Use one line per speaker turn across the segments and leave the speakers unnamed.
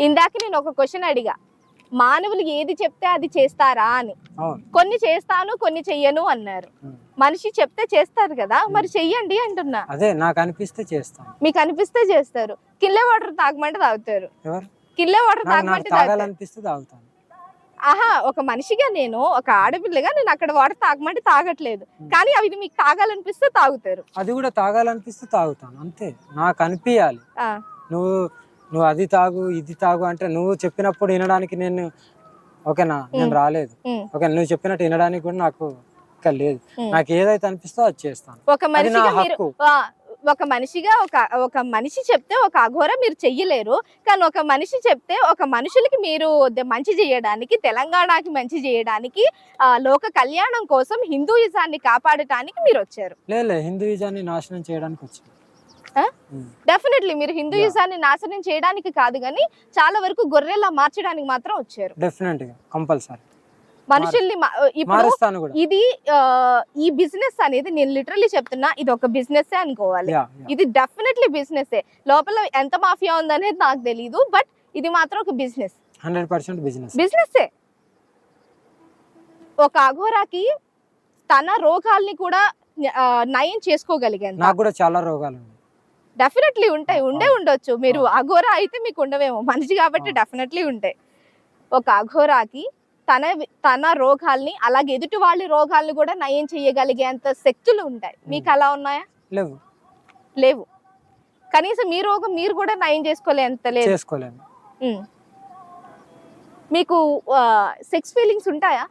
ఇందాక నేను ఒక క్వశ్చన్ అడిగా. మానవులు ఏది చెప్తే అది చేస్తారా అని. కొన్ని చేస్తాను కొన్ని చెయ్యను అన్నారు. మనిషి చెప్తే చేస్తారు కదా మరి చెయ్యండి అంటున్నా.
అదే నాకు అనిపిస్తే చేస్తాను.
మీకు అనిపిస్తే చేస్తారు. కిల్లే వాటర్ తాగమంటే తాగుతారు. కిల్లే వాటర్ తాగమంటే
తాగాలనిపిస్తే తాగుతాను.
ఆహా ఒక మనిషిగా నేను ఒక ఆడపిల్లగా నేను అక్కడ వాటర్ తాగమంటే తాగట్లేదు. కానీ అవి మీకు తాగాలనిపిస్తే తాగుతారు.
అది కూడా తాగాలనిపిస్తే తాగుతాను అంతే. నాకు అనిపించాలి నువ్వు నువ్వు అది తాగు ఇది తాగు అంటే నువ్వు చెప్పినప్పుడు వినడానికి నేను ఓకేనా నేను. రాలేదు. ఓకే నువ్వు చెప్పినట్టు వినడానికి కూడా నాకు లేదు. నాకు ఏదైతే అనిపిస్తో అది చేస్తాను
ఒక ఆ, ఒక మనిషిగా ఒక ఒక మనిషి చెప్తే ఒక అఘోర మీరు చెయ్యలేరు కానీ ఒక మనిషి చెప్తే ఒక మనుషులకి మీరు మంచి చేయడానికి తెలంగాణకి మంచి చేయడానికి ఆ, లోక కళ్యాణం కోసం హిందూయిజాన్ని కాపాడటానికి మీరు వచ్చారు
లేదు హిందూయిజాన్ని నాశనం చేయడానికి వచ్చాను
ఆ? డెఫినెట్లీ మీరు హిందూయిజాన్ని నాశనం చేయడానికి కాదు కానీ చాలా వరకు గొర్రెలా మార్చడానికి మాత్రం వచ్చారు.
Definite compulsory.
మనుషుల్ని ఇప్పుడు ఇది ఈ బిజినెస్ అనేది నేను లిటరల్లీ చెప్తున్నా ఇది ఒక బిజినెస్ అనుకోవాలి. ఇది డెఫినెట్లీ బిజినెస్. లోపల ఎంత మాఫియా ఉందనేది నాకు తెలియదు బట్ ఇది మాత్రం ఒక బిజినెస్.
Hundred percent business.
ఒక అఘోరాకి తన రోగాల్ని కూడా నయం చేసుకోగలిగేంత.
నాకు కూడా చాలా రోగాలు ఉన్నాయి.
డెఫినెట్లీ ఉంటాయి. ఉండే ఉండొచ్చు. మీరు అఘోరా అయితే మీకు ఉండవేమో. మనిషి కాబట్టి. డెఫినెట్లీ ఉంటాయి. ఒక అఘోరాకి తన తన రోగాల్ని అలాగే ఎదుటి వాళ్ళ రోగాల్ని కూడా నయం చేయగలిగేంత శక్తులు ఉంటాయి. మీకు అలా ఉన్నాయా?
లేవు.
లేవు. కనీసం మీ రోగం మీరు కూడా నయం చేసుకోలేంత లేదు.
చేసుకోలేము.
మీకు సెక్స్ ఫీలింగ్స్ ఉంటాయా?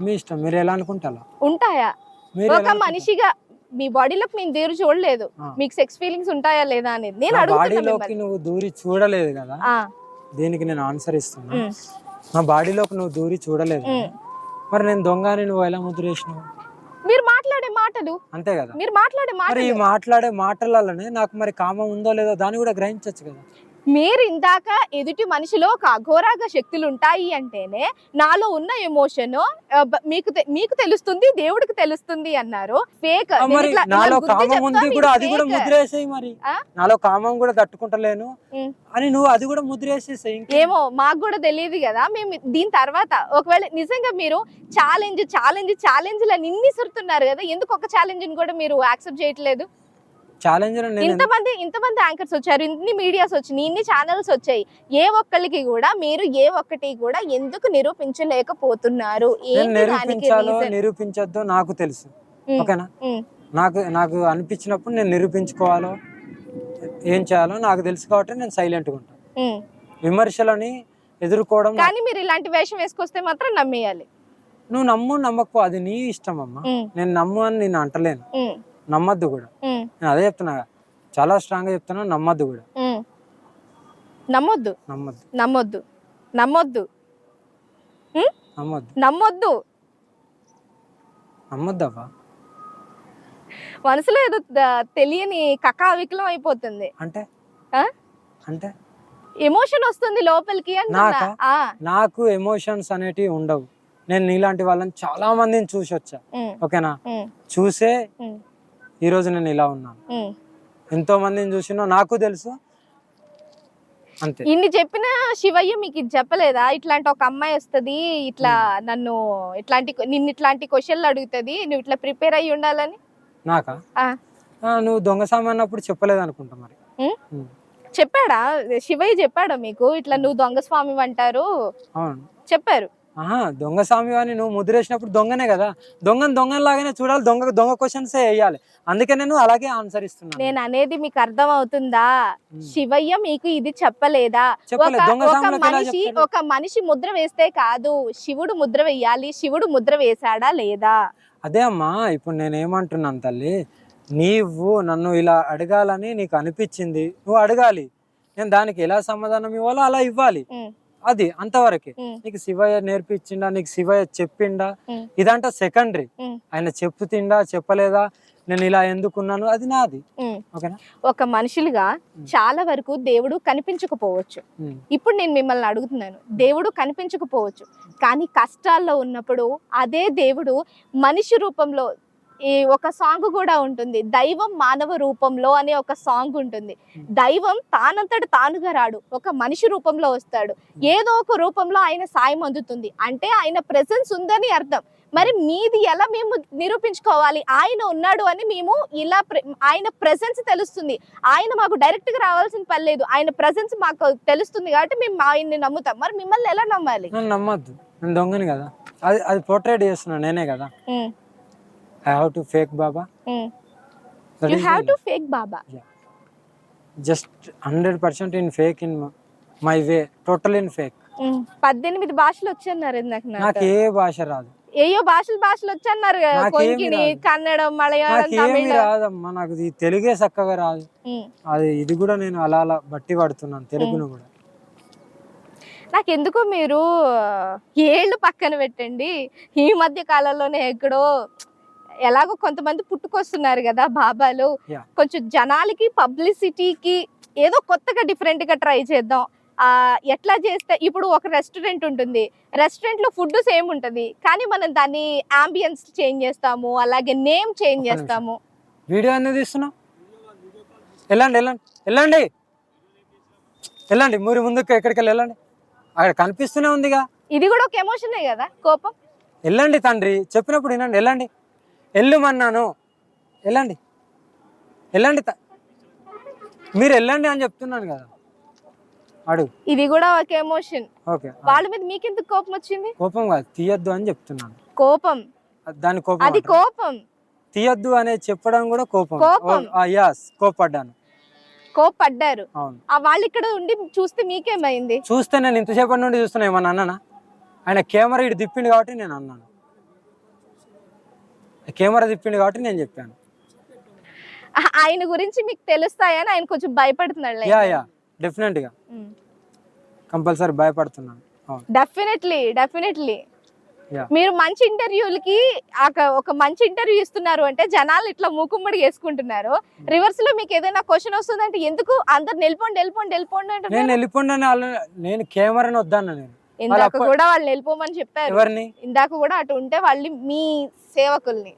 మీ ఇష్టం. మీరు ఎలా అనుకుంటే అలా
ఉంటాయా?
మీరు
ఒక
ఎలా
మనిషిగా మీ బాడీలోకి నేను దేరు చూడలేదు. మీకు సెక్స్ ఫీలింగ్స్ ఉంటాయా లేదా అనేది నేను
బాడీలోకి. నువ్వు దూరి చూడలేదు కదా?
ఆ,
దీనికి నేను ఆన్సర్ ఇస్తున్నా.
ఉమ్,
నా బాడీలోకి నువ్వు దూరి చూడలేదు కదా. మరి నేను దొంగ అని నువ్వు ఎలా ముద్ర వేసినావు
మీరు మాట్లాడే మాటలు.
అంతే కదా?
మీరు మాట్లాడే
మరి
మాటలు.
ఈ మాట్లాడే మాటలలోనే నాకు మరి కామం ఉందో లేదో దాన్ని కూడా గ్రహించవచ్చు కదా?
మీరు ఇందాక ఎదుటి మనిషిలో ఒక అఘోరాగ శక్తులు ఉంటాయి అంటేనే నాలో ఉన్న ఎమోషన్ మీకు మీకు తెలుస్తుంది దేవుడికి తెలుస్తుంది అన్నారు ఫేక్
నాలో కామం ఉంది కూడా అది కూడా ముద్ర వేసేయి మరి? నాలో కామం కూడా తట్టుకుంటలేను. అని నువ్వు అది కూడా ముద్ర వేసేసేయి ఇంకేం?
ఏమో మాకు కూడా తెలియదు కదా మేము దీని తర్వాత ఒకవేళ నిజంగా మీరు ఛాలెంజ్ ఛాలెంజ్ ఛాలెంజ్ లని ఇన్ని సురుతున్నారు కదా ఎందుకు ఒక ఛాలెంజ్ని కూడా మీరు యాక్సెప్ట్ చేయట్లేదు
ఛాలెంజ్ నేను
ఇంతమంది ఇంతమంది యాంకర్స్ వచ్చారు ఇన్ని మీడియాస్ వచ్చినాయి ఇన్ని ఛానల్స్ వచ్చాయి. ఏ ఒక్కరికి కూడా మీరు ఏ ఒక్కటి కూడా ఎందుకు నిరూపించలేకపోతున్నారు?
నిరూపించాలో? నిరూపించొద్దో నాకు తెలుసు. ఓకేనా? నాకు నాకు అనిపించినప్పుడు నేను నిరూపించుకోవాలో ఏం చేయాలో నాకు తెలుసు కాబట్టి నేను సైలెంట్గా ఉంటాను
ఉమ్.
విమర్శలని ఎదుర్కోవడం
కానీ మీరు ఇలాంటి వేషం వేసుకొస్తే మాత్రం నమ్మేయాలి.
నువ్వు నమ్ము నమ్మకు అది నీ ఇష్టం అమ్మా. నేను నమ్ము అని నేను అంటలేను. నమ్మద్దు కూడా. నేను అదే చెప్తున్నా. చాలా స్ట్రాంగ్గా చెప్తున్నా నమ్మద్దు కూడా.
నమ్మొద్దు.
నమ్మద్దు.
నమ్మొద్దు. నమ్మొద్దు.
నమ్మద్దు.
నమ్మొద్దు.
నమ్మద్దవ్వా
మనసులో ఏదో ద- తెలియని కకావికలం అయిపోతుంది.
అంటే?
ఆ?
అంటే?
ఎమోషన్ వస్తుంది లోపలికి అంటున్నా.
నాకా?
ఆ,
నాకు ఎమోషన్స్ అనేటివి ఉండవు. నేను నీలాంటి వాళ్ళని చాలా మందిని చూసి వచ్చా
ఉమ్,
ఓకేనా?
ఉమ్,
చూసే
ఉమ్,
ఈరోజు నేను ఇలా ఉన్నాను. ఎంతో మందిని చూసినా నాకు తెలుసు. అంతే.
ఇన్ని చెప్పిన శివయ్య మీకు ఇది చెప్పలేదా? ఇట్లాంటి ఒక అమ్మాయి వస్తది ఇట్లా నన్ను ఇట్లాంటి నిన్ను ఇట్లాంటి క్వశ్చన్లు అడుగుతది నువ్వు ఇట్లా ప్రిపేర్ అయ్యి ఉండాలని?
నాకా? నువ్వు దొంగ సామాన్ అన్నప్పుడు చెప్పలేదు అనుకుంటా మరి.
చెప్పాడా? శివయ్య చెప్పాడా మీకు? ఇట్లా నువ్వు దొంగ స్వామి అంటారు. చెప్పారు.
ఆహా దొంగ స్వామి అని నువ్వు ముద్రేసినప్పుడు దొంగనే కదా. దొంగను దొంగలాగానే చూడాలి దొంగ దొంగ క్వశ్చన్స్ వేయాలి. అందుకే నేను అలాగే ఆన్సర్ ఇస్తున్నాను.
నేను అనేది మీకు అర్థం అవుతుందా. శివయ్య మీకు ఇది చెప్పలేదా? ఒక మనిషి? ఒక మనిషి ముద్ర వేస్తే కాదు శివుడు ముద్ర వేయాలి శివుడు ముద్ర వేశాడా లేదా?
అదే అమ్మా ఇప్పుడు నేను ఏమంటున్నాను తల్లి నీవు నన్ను ఇలా అడగాలని నీకు అనిపించింది నువ్వు అడగాలి. నేను దానికి ఎలా సమాధానం ఇవ్వాలో అలా ఇవ్వాలి. అది అంతవరకే. నీకు శివయ్య నేర్పించిండా నీకు శివయ్య చెప్పిండా. ఇదంట సెకండరీ. ఆయన చెప్పుతిండా చెప్పలేదా? నేను ఇలా ఎందుకున్నాను? అది నాది. ఓకేనా?
ఒక మనుషులుగా. చాలా వరకు దేవుడు కనిపించకపోవచ్చు. ఇప్పుడు నేను మిమ్మల్ని అడుగుతున్నాను. దేవుడు కనిపించకపోవచ్చు. కానీ కష్టాల్లో ఉన్నప్పుడు అదే దేవుడు మనిషి రూపంలో ఈ ఒక సాంగ్ కూడా ఉంటుంది. దైవం మానవ రూపంలో అనే ఒక సాంగ్ ఉంటుంది. దైవం తానంతట తానుగా రాడు. ఒక మనిషి రూపంలో వస్తాడు. ఏదో ఒక రూపంలో ఆయన సాయం అందుతుంది. అంటే ఆయన ప్రెసెన్స్ ఉందని అర్థం. మరి మీది ఎలా మేము నిరూపించుకోవాలి? ఆయన ఉన్నాడు అని మేము ఇలా ఆయన ప్రెసెన్స్ తెలుస్తుంది. ఆయన మాకు డైరెక్ట్గా రావాల్సిన పని లేదు. ఆయన ప్రెసెన్స్ మాకు తెలుస్తుంది కాబట్టి మేము ఆయన్ని నమ్ముతాం. మరి మిమ్మల్ని ఎలా నమ్మాలి?
నమ్మద్దు. దొంగని కదా. అది అది పోర్ట్రేట్ చేస్తున్నా నేనే కదా. I have to fake baba
you have to fake baba
just hundred percent in fake in my way total in fake
um, పద్దెనిమిది భాషలు వచ్చన్నారు ఇందాక
నాకు.
నాకు
ఏ భాష రాదు.
ఏయో భాషలు భాషలు వచ్చన్నారు
నాకేమీ
కొంకిణి
రాదు.
కన్నడం మలయాళం
నాకేమి
తమిళ.
రాదమ్మా నాకు ఈ తెలుగే చక్కగా రాదు.
ఉమ్.
అది ఇది కూడా నేను అలా అలా బట్టి పడుతున్నాను తెలుగును కూడా.
నాకు ఎందుకో మీరు ఏళ్ళు పక్కన పెట్టండి. ఈ మధ్య కాలంలోనే ఎక్కడో ఎలాగో కొంతమంది పుట్టుకొస్తున్నారు కదా బాబాలు. కొంచెం జనాలకి పబ్లిసిటీకి ఏదో కొత్తగా డిఫరెంట్గా ట్రై చేద్దాం. ఆ ఎట్లా చేస్తే ఇప్పుడు ఒక రెస్టారెంట్ ఉంటుంది. రెస్టారెంట్లో ఫుడ్ సేమ్ ఉంటది. కానీ మనం దాన్ని అంబియన్స్ చేంజ్ చేస్తాము అలాగే నేమ్ చేంజ్. చేస్తాము.
వీడియో అనేది తీస్తున్నావు? వెళ్ళండి వెళ్ళండి వెళ్ళండి. వెళ్ళండి మీరు ముందుకు ఎక్కడికి వెళ్ళి వెళ్ళండి. అక్కడ కనిపిస్తూనే ఉందిగా.
ఇది కూడా ఒక ఎమోషనే కదా కోపం?
వెళ్ళండి తండ్రి చెప్పినప్పుడు వినండి వెళ్ళండి. వెళ్ళమన్నాను. వెళ్ళండి. వెళ్ళండి త- మీరు వెళ్ళండి అని చెప్తున్నాను కదా. అడుగు
ఇది కూడా ఒక ఎమోషన్.
ఓకే.
వాళ్ళ మీద మీకెందుకు కోపం వచ్చింది?
కోపం కాదు తీయద్దు అని చెప్తున్నాను.
కోపం.
దాని కోపం
అది. కోపం.
తీయద్దు అనేది చెప్పడం కూడా కోపం.
కోపం.
యాస్ కోపడ్డాను.
కోపడ్డారు.
అవును.
ఆ వాళ్ళు ఇక్కడ ఉండి చూస్తే మీకేమైంది?
చూస్తే నేను ఇంతసేపటి నుండి చూస్తున్నా ఏమన్నా అన్నానా? ఆయన కెమెరా ఇటు తిప్పిండు కాబట్టి నేను అన్నాను. కెమెరా తిప్పిండు కాబట్టి నేను చెప్పాను.
ఆయన గురించి మీకు తెలుస్తాయని ఆయన కొంచెం భయపడుతున్నాడు
యా యా డెఫినెట్గా. కంపల్సరీ భయపడుతున్నాను.
Definitely definitely. మీరు మంచి ఇంటర్వ్యూలకి ఒక మంచి ఇంటర్వ్యూ ఇస్తున్నారు అంటే జనాలు ఇట్లా మూకుమ్మడి వేసుకుంటున్నారు రివర్స్లో మీకు ఏదైనా క్వశ్చన్ వస్తుందంటే ఎందుకు? అందరు నిలిపోండి వెళ్ళిపోండి వెళ్ళిపోండి
నేను
అంటున్నారు
వెళ్ళిపోండి నేను కెమెరాని వద్దన్నా నేను.
ఇందాక కూడా వాళ్ళు వెళ్ళిపోమని చెప్పారు. ఇందాక కూడా అటు ఉంటే వాళ్ళు మీ సేవకుల్ని.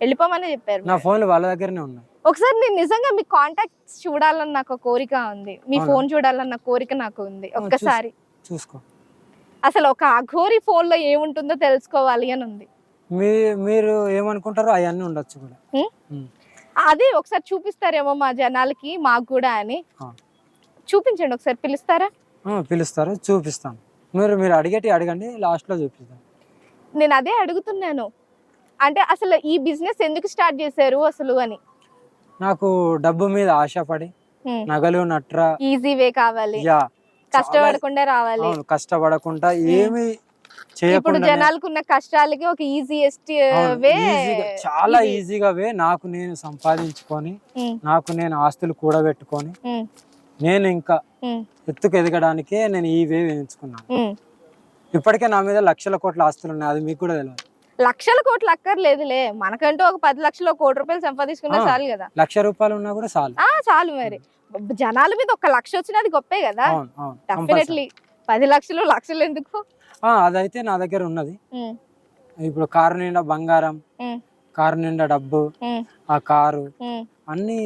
వెళ్ళిపోమని చెప్పారు.
నా ఫోన్లు వాళ్ళ దగ్గరనే ఉన్నాయి.
ఒకసారి నేను నిజంగా మీ కాంటాక్ట్స్ చూడాలని నాకు కోరిక ఉంది. మీ? ఫోన్ చూడాలన్న కోరిక నాకు ఉంది. ఒక్కసారి.
చూసుకో.
అసలు ఒక అఘోరి ఫోన్లో ఏముంటుందో తెలుసుకోవాలి అని ఉంది.
మీరు ఏమనుకుంటారో అవన్నీ ఉండొచ్చు కూడా.
అదే ఒకసారి చూపిస్తారేమో మా జనాలకి మాకు కూడా అని. చూపించండి ఒకసారి. పిలుస్తారా?
పిలుస్తారు. చూపిస్తాను మీరు మీరు అడిగేటి అడగండి లాస్ట్లో చూపిస్తాను
నేను అదే అడుగుతున్నాను. అంటే అసలు ఈ బిజినెస్ ఎందుకు స్టార్ట్ చేశారు అసలు అని?
నాకు డబ్బు మీద ఆశపడి. నగలు నట్ర
ఈజీ వే కావాలి.
యా
కష్టపడకుండా రావాలి.
అవును కష్టపడకుండా ఏమి
ఇప్పుడు జనాలకు ఉన్న కష్టాలకి ఒక ఈజీయెస్ట్
అవును,
వే
చాలా. ఈజీగా వే నాకు నేను సంపాదించుకొని నాకు నేను ఆస్తులు కూడబెట్టుకొని నేను ఇంకా ఎత్తుకు ఎదగడానికే నేను ఈ వే ఎంచుకున్నాను. ఇప్పటికే నా మీద లక్షల కోట్ల ఆస్తులు ఉన్నాయి. అది మీకు కూడా తెలియదు
లక్షల కోట్లు అక్కర్లేదులే. మనకంటూ ఒక పది లక్షలు కోటి రూపాయలు సంపాదించుకున్నా. చాలు కదా.
లక్ష రూపాయలు ఉన్నా కూడా చాలు.
చాలు మరి. జనాల మీద ఒక లక్ష వచ్చినా అది గొప్పే కదా. డెఫినెట్లీ పది లక్షలు లక్షలు ఎందుకు?
అదైతే నా దగ్గర ఉన్నది. ఇప్పుడు కారు నిండా బంగారం కారు నిండా డబ్బు ఆ కారు. అన్ని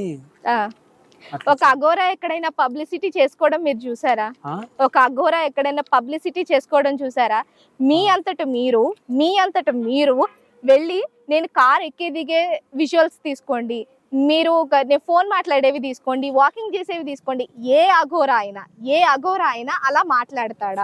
ఒక అఘోరా ఎక్కడైనా పబ్లిసిటీ చేసుకోవడం మీరు చూసారా? ఒక అఘోరా ఎక్కడైనా పబ్లిసిటీ చేసుకోవడం చూసారా? మీ అంతట మీరు మీ అంతట మీరు వెళ్ళి నేను కార్ ఎక్కే దిగే విజువల్స్ తీసుకోండి. మీరు నేను ఫోన్ మాట్లాడేవి తీసుకోండి వాకింగ్ చేసేవి తీసుకోండి. ఏ అఘోరా అయినా ఏ అఘోరా అయినా అలా మాట్లాడతాడా?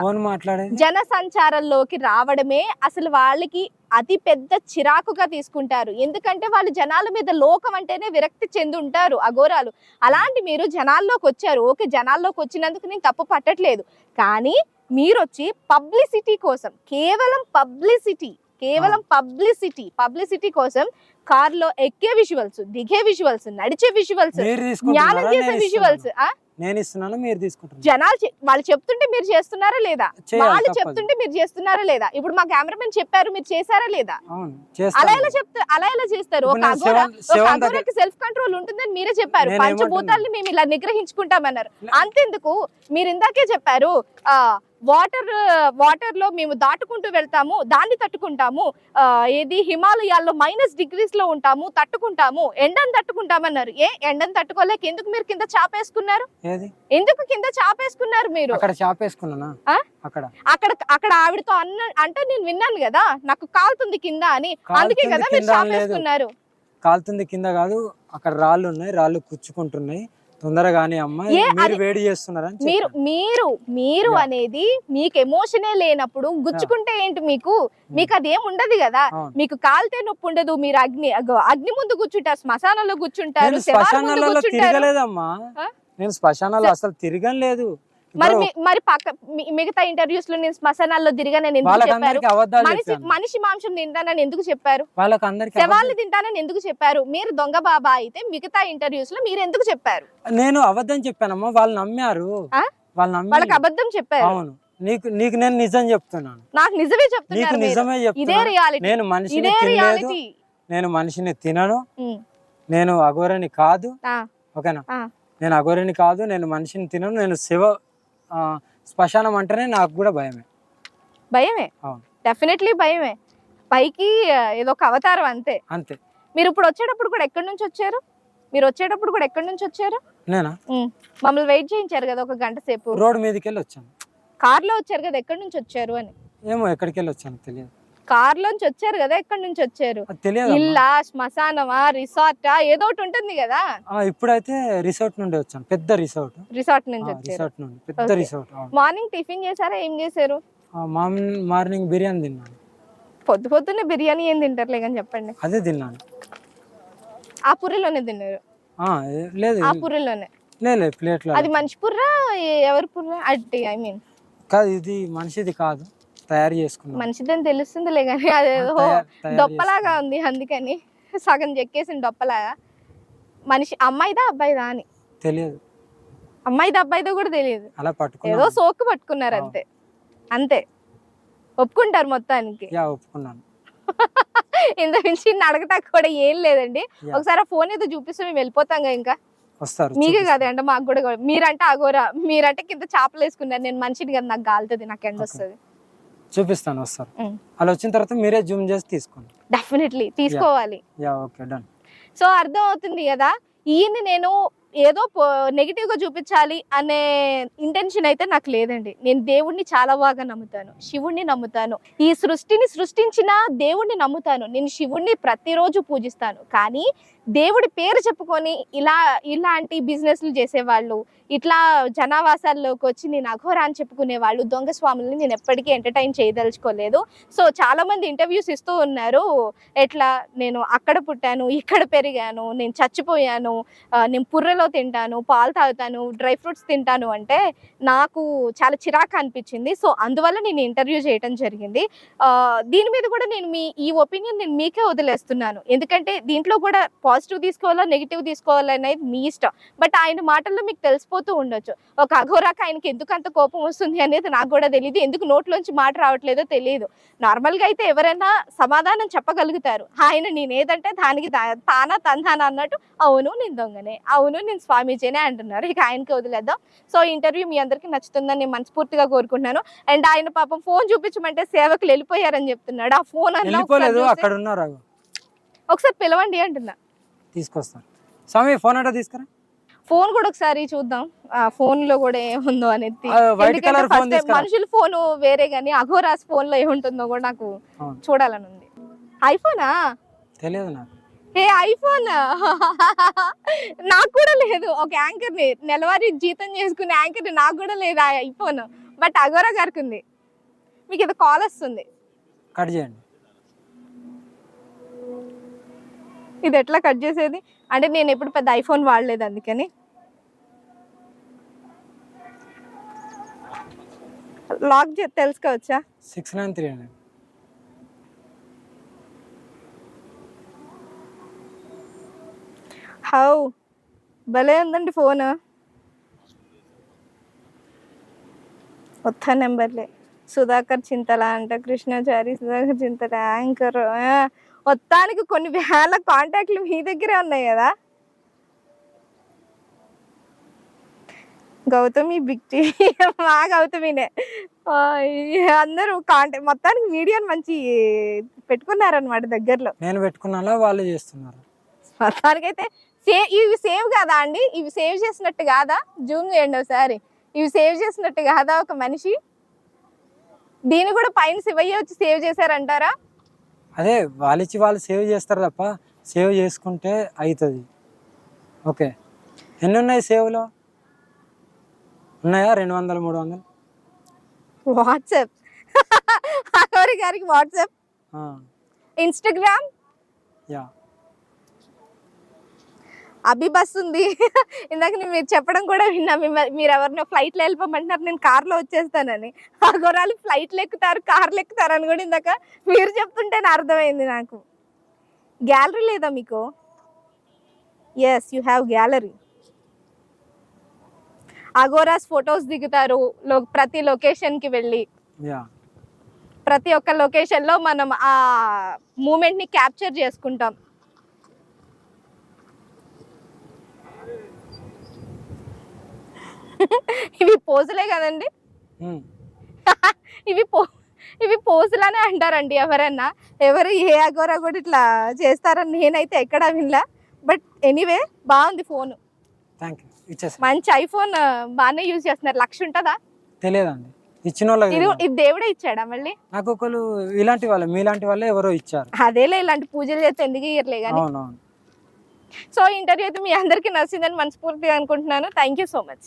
జన సంచారంలోకి రావడమే అసలు వాళ్ళకి అతి పెద్ద చిరాకుగా తీసుకుంటారు. ఎందుకంటే వాళ్ళు జనాల మీద లోకం అంటేనే విరక్తి చెంది ఉంటారు అఘోరాలు. అలాంటి మీరు జనాల్లోకి వచ్చారు. ఓకే జనాల్లోకి వచ్చినందుకు నేను తప్పు పట్టట్లేదు. కానీ మీరు వచ్చి పబ్లిసిటీ కోసం కేవలం పబ్లిసిటీ కేవలం పబ్లిసిటీ పబ్లిసిటీ కోసం కార్లో ఎక్కే విజువల్స్ దిగే విజువల్స్ నడిచే విజువల్స్ జ్ఞానం చేసే విజువల్స్?
నేను ఇస్తున్నాను మీరు తీసుకుంటున్నారు.
జనాలు వాళ్ళు చెప్తుంటే మీరు చేస్తున్నారా లేదా? వాళ్ళు. చెప్తుంటే మీరు చేస్తున్నారా లేదా? ఇప్పుడు మా కెమెరామెన్ చెప్పారు మీరు చేశారా లేదా? అలా ఎలా చెప్తారు అలా ఎలా చేస్తారు? ఒక అఘోరకి సెల్ఫ్ కంట్రోల్ ఉంటుందని మీరే చెప్పారు. పంచభూతాల్ని మేము ఇలా నిగ్రహించుకుంటామన్నారు.
లే-
అంతెందుకు? మీరు ఇందాకే చెప్పారు ఆ వాటర్ వాటర్లో మేము దాటుకుంటూ వెళ్తాము దాన్ని తట్టుకుంటాము ఏది హిమాలయాల్లో మైనస్ డిగ్రీస్లో ఉంటాము తట్టుకుంటాము ఎండను తట్టుకుంటామన్నారు. ఏ ఎండను తట్టుకోలేక ఎందుకు మీరు కింద చాపేసుకున్నారు? ఎందుకు కింద చాపేసుకున్నారు మీరు?
అక్కడ? అక్కడ.
అక్కడ అక్కడ ఆవిడతో అన్న అంటే నేను విన్నాను కదా నాకు కాలుతుంది కింద అని. అందుకే కదా మీరు. చాపేసుకున్నారు.
కాలుతుంది కింద కాదు అక్కడ రాళ్ళు ఉన్నాయి రాళ్ళు కుచ్చుకుంటున్నాయి. తొందరగానే అమ్మ మీరు వేడి చేస్తున్నారని
మీరు. మీరు మీరు. అనేది మీకు ఎమోషనే లేనప్పుడు గుచ్చుకుంటే ఏంటి మీకు మీకు అదేం ఉండదు కదా. మీకు కాలితే నొప్పి ఉండదు మీరు అగ్ని అగో, అగ్ని ముందు కూర్చుంటారు శ్మశానంలో కూర్చుంటారు
శ్మశానాలలో తిరగలేదమ్మా? నేను శ్మశానాలు అసలు తిరగని లేదు
మరి మరి పక్క మిగతా ఇంటర్వ్యూస్లో నేను శ్మశానాల్లో తిరిగానని ఎందుకు చెప్పారు? మనిషి మనిషి మాంసం తింటానని ఎందుకు చెప్పారు? శవాల్ని తింటానని ఎందుకు చెప్పారు? మీరు దొంగ బాబా అయితే మిగతా ఇంటర్వ్యూస్లో మీరు ఎందుకు చెప్పారు?
నేను అబద్ధం చెప్పానమ్మా వాళ్ళు నమ్మారు.
వాళ్ళకి అబద్ధం చెప్పారు.
అవును. నీకు నీకు నేను నిజం చెప్తున్నాను.
నాకు నిజమే.
నిజమే
ఇదే
చెప్తున్నాను.
రియాలిటీ
నేను మనిషిని
రియాలిటీ
నేను మనిషిని తినను. నేను అఘోరని కాదు. ఓకేనా. నేను అఘోరని కాదు. నేను మనిషిని తినను. నేను శివ శ్మశానం అంటేనే నాకు కూడా భయమే.
భయమే?
అవును.
డెఫినెట్లీ భయమే. పైకి ఏదో ఒక అవతారం అంతే.
అంతే.
మీరు ఇప్పుడు వచ్చేటప్పుడు కూడా ఎక్కడి నుంచి వచ్చారు? మీరు వచ్చేటప్పుడు కూడా ఎక్కడి నుంచి వచ్చారు?
నేనా.
మమ్మల్ని వెయిట్ చేయించారు కదా ఒక గంట సేపు.
రోడ్ మీదకి వెళ్ళి వచ్చాను.
కార్లో వచ్చారు కదా ఎక్కడి నుంచి వచ్చారు అని.
ఏమో ఎక్కడికి వెళ్ళి వచ్చాను తెలియదు.
కార్ లోంచి వచ్చారు కదా ఎక్కడి నుంచి వచ్చారు? ఇల్లా శ్మశానమా రిసార్టా ఏదో ఒకటి ఉంటుంది కదా.
ఇప్పుడైతే రిసార్ట్ నుండి వచ్చాను పెద్ద రిసార్ట్.
రిసార్ట్ నుంచి
రిసార్ట్ నుండి పెద్ద. రిసార్ట్
మార్నింగ్ టిఫిన్ చేశారా ఏం చేశారు?
మార్నింగ్ బిర్యానీ తిన్నాను.
పొద్దు పొద్దున్నే బిర్యానీ ఏం తింటారులే కానీ చెప్పండి.
అదే తిన్నాను.
ఆ పుర్రిలోనే తిన్నారు?
లేదు
ఆ పుర్రిలోనే?
లేదు ప్లేట్లో
అది మనిషి పుర్రా ఎవరి పుర్రా? అట్టి ఐ మీన్.
కాదు ఇది మనిషిది కాదు. తయారు చేసుకున్నాను
మంచిదని తెలుస్తుందిలే కానీ అది ఏదో దొప్పలాగా ఉంది అందుకని సగం చెక్కేసిన దొప్పలాగా మనిషి అమ్మాయిదా అబ్బాయిదా అని.
తెలియదు.
అమ్మాయిదా అబ్బాయిదో కూడా తెలియదు.
అలా
ఏదో
పట్టుకున్నాను
సోకు పట్టుకున్నారు అంతే. అంతే. ఒప్పుకుంటారు మొత్తానికి.
ఒప్పుకున్నాను.
ఇంత మించి అడగటానికి కూడా ఏం లేదండి. ఒకసారి ఆ ఫోన్ ఏదో చూపిస్తే మేము వెళ్ళిపోతాం కదా ఇంకా.
వస్తారు
మీకే
చూపిస్తాను.
కాదు అంటే మాకు కూడా. మీరంటే అగోరా మీరంటే కింద చేపలు వేసుకున్నారు నేను మనిషిని కదా నాకు గాలుతుంది నాకు ఎండ. వస్తుంది.
చూపిస్తాను వస్తారు. అలా వచ్చిన తర్వాత మీరే జూమ్ చేసి తీసుకోండి.
డెఫినెట్లీ తీసుకోవాలి.
యా ఓకే డన్
సో అర్థం అవుతుంది కదా ఈయన్ని నేను ఏదో నెగిటివ్గా చూపించాలి అనే ఇంటెన్షన్ అయితే నాకు లేదండి. నేను దేవుణ్ణి చాలా బాగా నమ్ముతాను శివుణ్ణి నమ్ముతాను. ఈ సృష్టిని సృష్టించిన దేవుణ్ణి నమ్ముతాను. నేను శివుణ్ణి ప్రతిరోజు పూజిస్తాను. కానీ దేవుడి పేరు చెప్పుకొని ఇలా ఇలాంటి బిజినెస్లు చేసేవాళ్ళు ఇట్లా జనావాసాల్లోకి వచ్చి నేను అఘోరా అని చెప్పుకునే వాళ్ళు దొంగ స్వాములని నేను ఎప్పటికీ ఎంటర్టైన్ చేయదలుచుకోలేదు. సో చాలామంది ఇంటర్వ్యూస్ ఇస్తూ ఉన్నారు. ఎట్లా? నేను అక్కడ పుట్టాను ఇక్కడ పెరిగాను నేను చచ్చిపోయాను నేను పుర్రెలో తింటాను పాలు తాగుతాను డ్రై ఫ్రూట్స్ తింటాను అంటే నాకు చాలా చిరాకు అనిపించింది. సో అందువల్ల నేను ఇంటర్వ్యూ చేయటం జరిగింది. దీని మీద కూడా నేను మీ ఈ ఒపీనియన్ నేను మీకే వదిలేస్తున్నాను. ఎందుకంటే దీంట్లో కూడా పాజిటివ్ తీసుకోవాలా నెగిటివ్ తీసుకోవాలా అనేది మీ ఇష్టం. బట్ ఆయన మాటల్లో మీకు తెలిసిపోతూ ఉండొచ్చు. ఒక అఘోరాకి ఆయనకి ఎందుకు అంత కోపం వస్తుంది అనేది నాకు కూడా తెలియదు ఎందుకు నోట్లోంచి మాట రావట్లేదో తెలియదు నార్మల్గా అయితే ఎవరైనా సమాధానం చెప్పగలుగుతారు. ఆయన నేను ఏదంటే దానికి తానా తందానా అన్నట్టు అవును నేను దొంగనే. అవును నేను స్వామీజీనే అంటున్నారు. ఇక ఆయనకి వదిలేద్దాం. సో ఇంటర్వ్యూ మీ అందరికీ నచ్చుతుందని నేను మనస్ఫూర్తిగా కోరుకుంటున్నాను. అండ్ ఆయన పాపం ఫోన్ చూపించమంటే సేవకులు వెళ్ళిపోయారని చెప్తున్నాడు. ఆ ఫోన్ అన్న. ఒకసారి పిలవండి అంటున్నా.
తీసుకొస్తాను. స్వామి ఫోన్ అంటే తీసుకురా?
ఫోన్ కూడా ఒకసారి చూద్దాం. ఆ ఫోన్లో కూడా ఏముందో అనేది మనుషుల ఫోన్ వేరే గానీ అఘోరాస్ ఫోన్లో ఏముంటుందో కూడా నాకు. చూడాలని ఉంది. ఐఫోనా?
తెలియదు నాకు.
ఏ ఐఫోన్? నాకు కూడా లేదు. ఒక యాంకర్ని నెలవారీ జీతం చేసుకునే యాంకర్ని నాకు కూడా లేదు ఆ ఐఫోన్. బట్ అగోరా గారికి ఉంది. మీకు ఏదో కాల్ వస్తుంది.
కట్ చేయండి.
ఇది ఎట్లా కట్ చేసేది? అంటే నేను ఎప్పుడు పెద్ద ఐఫోన్ వాడలేదు అందుకని. లాక్ తెలుసుకోవచ్చా?
సిక్స్ నైన్ త్రీ అండి.
హౌ? భలే ఉందండి ఫోన్. కొత్త నెంబర్లే. సుధాకర్ చింతల అంట కృష్ణాచారి సుధాకర్ చింతల యాంకర్ మొత్తానికి కొన్ని వేల కాంటాక్ట్లు మీ దగ్గరే ఉన్నాయి కదా? Gautami big T. మా గౌతమినే. అందరూ కాంటాక్ట్ మొత్తానికి మీడియాని మంచి పెట్టుకున్నారనమాట దగ్గరలో.
నేను పెట్టుకున్నాలా? వాళ్ళు చేస్తున్నారు?
మొత్తానికైతే సేవ్ ఇవి సేవ్ కాదా అండి? ఇవి సేవ్ చేసినట్టు కాదా? జూమ్ చేయండి ఒకసారి. ఇవి సేవ్ చేసినట్టు కాదా ఒక మనిషి? దీన్ని కూడా పైన శివయ్య వచ్చి సేవ్ చేశారంటారా?
అదే వాళ్ళిచ్చి వాళ్ళు సేవ్ చేస్తారు తప్ప సేవ్ చేసుకుంటే అవుతుంది ఓకే. ఎన్ని ఉన్నాయి సేవ్లో? ఉన్నాయా? రెండు వందలు మూడు వందలు?
వాట్సాప్. గారికి వాట్సాప్. ఇన్స్టాగ్రామ్.
యా.
అభి బస్ ఉంది ఇందాక నేను మీరు చెప్పడం కూడా విన్నా. మీరు ఎవరినో ఫ్లైట్లో వెళ్ళిపోమంటున్నారు. నేను కార్లో వచ్చేస్తానని. ఆ గుర్రాలు ఫ్లైట్లు ఎక్కుతారు కార్లు ఎక్కుతారు అని కూడా ఇందాక మీరు చెప్తుంటే నా అర్థమైంది నాకు. గ్యాలరీ లేదా మీకు? ఎస్ యూ హ్యావ్ గ్యాలరీ అగోరాస్ ఫొటోస్ దిగుతారు ప్రతి లొకేషన్కి వెళ్ళి. ప్రతి ఒక్క లొకేషన్లో మనం ఆ మూమెంట్ని క్యాప్చర్ చేసుకుంటాం. ఇవి పోజులే కదండి. ఇవి పో ఇవి పోజులనే అంటారండి ఎవరన్నా. ఎవరు ఏ అగోరా కూడా ఇట్లా చేస్తారని నేనైతే ఎక్కడ వినలా. బట్ ఎనీవే బాగుంది ఫోన్. మంచి ఐఫోన్ బాగానే యూజ్ చేస్తున్నారు. లక్ష ఉంటుందా?
తెలియదండి. ఇచ్చిన
ఇది దేవుడే ఇచ్చాడా మళ్ళీ?
నాకు ఒకరు ఇలాంటి వాళ్ళే మీలాంటి వాళ్ళే ఎవరో ఇచ్చారు.
అదేలే ఇలాంటి పూజలు చేస్తే ఎందుకు ఇయ్యర్లే కానీ సో ఇంటర్వ్యూ అయితే మీ అందరికీ నచ్చిందని మనస్ఫూర్తిగా అనుకుంటున్నాను. Thank you so much